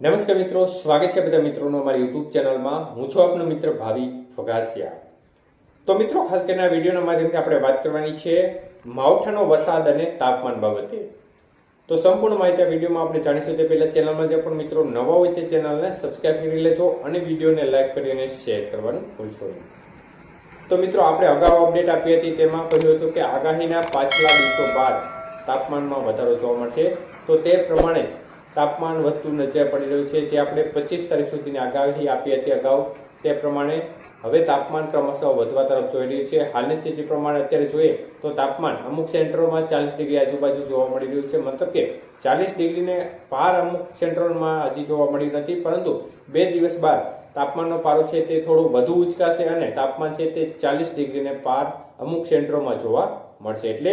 નમસ્કાર મિત્રો, સ્વાગત છે બધા મિત્રોનો અમારી યુટ્યુબ ચેનલમાં. હું છું આપનો મિત્ર ભાવિ ફગાસિયા. તો મિત્રો, ખાસ કરીને આ વિડીયોના માધ્યમથી આપણે વાત કરવાની છે માવઠાનો વરસાદ અને તાપમાન બાબતે. તો સંપૂર્ણ માહિતી આ વિડીયોમાં આપણે જાણીશું. તે પહેલા ચેનલમાં જે પણ મિત્રો નવા હોય તે ચેનલને સબસ્ક્રાઇબ કરી લેજો અને વિડીયોને લાઈક કરી અને શેર કરવાનું ભૂલશો નહીં. તો મિત્રો, આપણે અગાઉ અપડેટ આપી હતી, તેમાં કહ્યું હતું કે આગાહીના પાછલા દિવસો બાદ તાપમાનમાં વધારો જોવા મળશે. તો તે પ્રમાણે જ તાપમાન વધતું નજર પડી રહ્યું છે. જે આપણે પચીસ તારીખ સુધીની આગાહી આપી હતી અગાઉ. તે પ્રમાણે હવે તાપમાન ક્રમશઃ વધવા તરફ જોઈ રહ્યું છે. હાલની સ્થિતિ પ્રમાણે અત્યારે જોઈએ તો તાપમાન અમુક સેન્ટરોમાં ચાલીસ ડિગ્રી આજુબાજુ જોવા મળી રહ્યું છે. મતલબ કે ચાલીસ ડિગ્રીને પાર અમુક સેન્ટરોમાં હજી જોવા મળ્યું નથી. પરંતુ બે દિવસ બાદ તાપમાનનો પારો છે તે થોડું વધુ ઉચકાશે અને તાપમાન છે તે ચાલીસ ડિગ્રીને પાર અમુક સેન્ટરોમાં જોવા મળશે. એટલે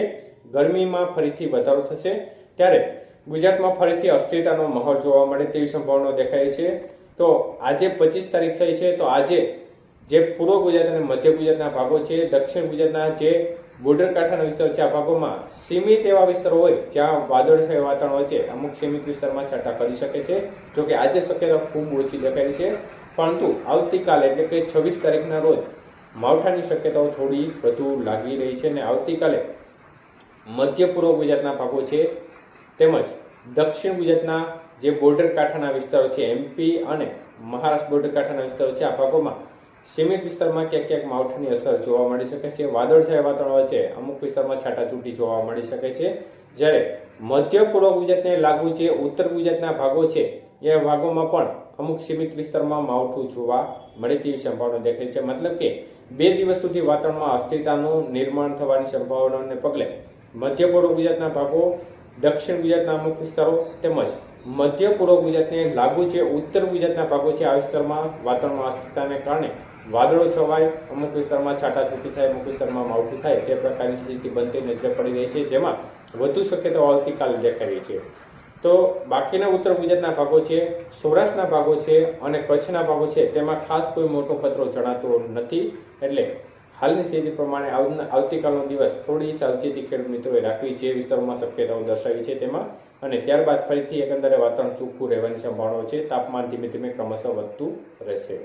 ગરમીમાં ફરીથી વધારો થશે. ત્યારે ગુજરાતમાં ફરીથી અસ્થિરતાનો માહોલ જોવા મળે તેવી સંભાવનાઓ દેખાય છે. તો આજે પચીસ તારીખ થઈ છે. તો આજે જે પૂર્વ ગુજરાત અને મધ્ય ગુજરાતના ભાગો છે, દક્ષિણ ગુજરાતના જે બોર્ડર કાંઠાના વિસ્તાર છે, આ ભાગોમાં સીમિત એવા વિસ્તારો હોય જ્યાં વાદળછાય વાતાવરણ હોય છે. અમુક સીમિત વિસ્તારમાં છાંટા કરી શકે છે જોકે આજે શક્યતા ખૂબ ઓછી દેખાય છે. પરંતુ આવતીકાલે એટલે કે છવ્વીસ તારીખના રોજ માવઠાની શક્યતાઓ થોડી વધુ લાગી રહી છે અને આવતીકાલે મધ્ય પૂર્વ ગુજરાતના ભાગો છે તેમજ દક્ષિણ ગુજરાતના જે બોર્ડર કાંઠાના વિસ્તારો છે એમપી અને મહારાષ્ટ્ર બોર્ડર કાંઠાના વિસ્તારો છે, આ ભાગોમાં સીમિત વિસ્તારમાં ક્યાંક ક્યાંક માવઠાની અસર જોવા મળી શકે છે. વાદળછાયા વાતાવરણ વચ્ચે અમુક વિસ્તારમાં છાટાછૂટી જોવા મળી શકે છે. જ્યારે મધ્ય પૂર્વ ગુજરાતને લાગુ જે ઉત્તર ગુજરાતના ભાગો છે, એ ભાગોમાં પણ અમુક સીમિત વિસ્તારમાં માવઠું જોવા મળે તેવી સંભાવના દેખાય છે. મતલબ કે બે દિવસ સુધી વાતાવરણમાં અસ્થિરતાનું નિર્માણ થવાની સંભાવનાને પગલે મધ્ય પૂર્વ ગુજરાતના ભાગો દક્ષિણ ગુજરાતના અમુક વિસ્તારો તેમજ મધ્ય પૂર્વ ગુજરાતને લાગુ છે ઉત્તર ગુજરાતના ભાગો છે, આ વિસ્તારમાં વાતાવરણમાં અસ્થિરતાને કારણે વાદળો છવાય, અમુક વિસ્તારમાં છાટાછૂટી થાય, અમુક વિસ્તારમાં માવઠું થાય તે પ્રકારની સ્થિતિ બનતી નજર પડી રહી છે, જેમાં વધુ શક્યતાઓ આવતીકાલે દેખાઈ રહી છે. તો બાકીના ઉત્તર ગુજરાતના ભાગો છે, સૌરાષ્ટ્રના ભાગો છે અને કચ્છના ભાગો છે, તેમાં ખાસ કોઈ મોટો ખતરો જણાતો નથી. એટલે હાલની સ્થિતિ પ્રમાણે આવતીકાલનો દિવસ થોડી સાવચેતી ખેડૂત મિત્રોએ રાખવી જે વિસ્તારોમાં શક્યતાઓ દર્શાવી છે તેમાં. અને ત્યારબાદ ફરીથી એકંદરે વાતાવરણ ચોખ્ખું રહેવાની સંભાવનાઓ છે. તાપમાન ધીમે ધીમે ક્રમશઃ વધતું રહેશે.